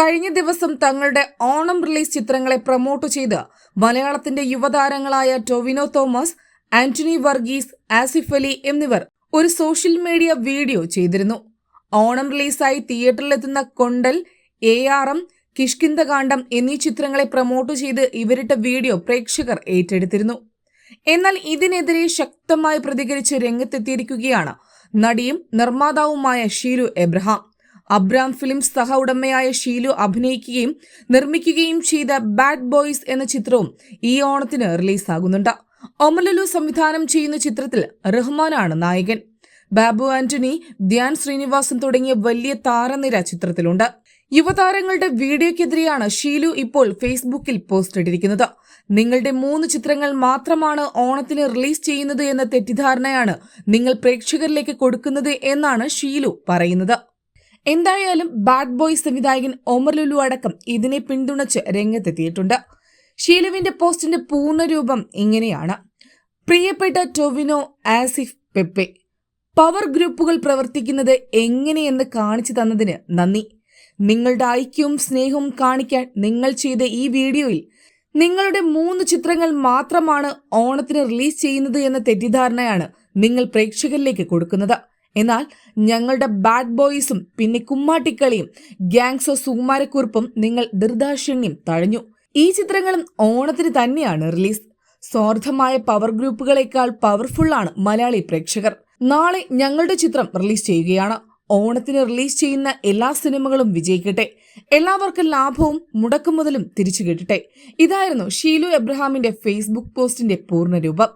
കഴിഞ്ഞ ദിവസം തങ്ങളുടെ ഓണം റിലീസ് ചിത്രങ്ങളെ പ്രൊമോട്ട് ചെയ്ത് മലയാളത്തിന്റെ യുവതാരങ്ങളായ ടൊവിനോ തോമസ് ആന്റണി വർഗീസ് ആസിഫ് അലി എന്നിവർ ഒരു സോഷ്യൽ മീഡിയ വീഡിയോ ചെയ്തിരുന്നു. ഓണം റിലീസായി തിയേറ്ററിലെത്തുന്ന Kondal A R M Kishkindhakandam എന്നീ ചിത്രങ്ങളെ പ്രൊമോട്ട് ചെയ്ത് ഇവരിട്ട വീഡിയോ പ്രേക്ഷകർ ഏറ്റെടുത്തിരുന്നു. എന്നാൽ ഇതിനെതിരെ ശക്തമായി പ്രതികരിച്ച് രംഗത്തെത്തിയിരിക്കുകയാണ് നടിയും നിർമ്മാതാവുമായ ഷീരു എബ്രഹാം. അബ്രാം ഫിലിംസ് സഹ ഉടമയായ ഷീലു അഭിനയിക്കുകയും നിർമ്മിക്കുകയും ചെയ്ത ബാഡ് ബോയ്സ് എന്ന ചിത്രവും ഈ ഓണത്തിന് റിലീസാകുന്നുണ്ട്. ഒമലലു സംവിധാനം ചെയ്യുന്ന ചിത്രത്തിൽ റഹ്മാനാണ് നായകൻ. ബാബു ആന്റണി ധ്യാൻ ശ്രീനിവാസൻ തുടങ്ങിയ വലിയ താരനിര ചിത്രത്തിലുണ്ട്. യുവതാരങ്ങളുടെ വീഡിയോയ്ക്കെതിരെയാണ് ഷീലു ഇപ്പോൾ ഫേസ്ബുക്കിൽ പോസ്റ്റ് ഇട്ടിരിക്കുന്നത്. നിങ്ങളുടെ മൂന്ന് ചിത്രങ്ങൾ മാത്രമാണ് ഓണത്തിന് റിലീസ് ചെയ്യുന്നത് എന്ന തെറ്റിദ്ധാരണയാണ് നിങ്ങൾ പ്രേക്ഷകരിലേക്ക് കൊടുക്കുന്നത് എന്നാണ് ഷീലു പറയുന്നത്. എന്തായാലും ബാഡ് ബോയ് സംവിധായകൻ ഒമർ ലുലു അടക്കം ഇതിനെ പിന്തുണച്ച് രംഗത്തെത്തിയിട്ടുണ്ട്. ഷീലുവിന്റെ പോസ്റ്റിന്റെ പൂർണരൂപം ഇങ്ങനെയാണ്. പ്രിയപ്പെട്ട ടൊവിനോ ആസിഫ് പെപ്പെ പവർ ഗ്രൂപ്പുകൾ പ്രവർത്തിക്കുന്നത് എങ്ങനെയെന്ന് കാണിച്ചു തന്നതിന് നന്ദി. നിങ്ങളുടെ ഐക്യവും സ്നേഹവും കാണിക്കാൻ നിങ്ങൾ ചെയ്ത ഈ വീഡിയോയിൽ നിങ്ങളുടെ മൂന്ന് ചിത്രങ്ങൾ മാത്രമാണ് ഓണത്തിന് റിലീസ് ചെയ്യുന്നത് എന്ന തെറ്റിദ്ധാരണയാണ് നിങ്ങൾ പ്രേക്ഷകരിലേക്ക് കൊടുക്കുന്നത്. എന്നാൽ ഞങ്ങളുടെ ബാഡ് ബോയ്സും പിന്നെ കുമ്മാട്ടിക്കളിയും ഗ്യാങ്സോ സുകുമാരക്കുറിപ്പും നിങ്ങൾ ദുർദാക്ഷിണ്യം തഴഞ്ഞു. ഈ ചിത്രങ്ങളും ഓണത്തിന് തന്നെയാണ് റിലീസ് സ്വാർത്ഥമായ പവർ ഗ്രൂപ്പുകളെക്കാൾ പവർഫുള്ളാണ് മലയാളി പ്രേക്ഷകർ. നാളെ ഞങ്ങളുടെ ചിത്രം റിലീസ് ചെയ്യുകയാണ്. ഓണത്തിന് റിലീസ് ചെയ്യുന്ന എല്ലാ സിനിമകളും വിജയിക്കട്ടെ. എല്ലാവർക്കും ലാഭവും മുടക്കുമുതലും തിരിച്ചു കിട്ടട്ടെ. ഇതായിരുന്നു ഷീലു എബ്രഹാമിന്റെ ഫേസ്ബുക്ക് പോസ്റ്റിന്റെ പൂർണരൂപം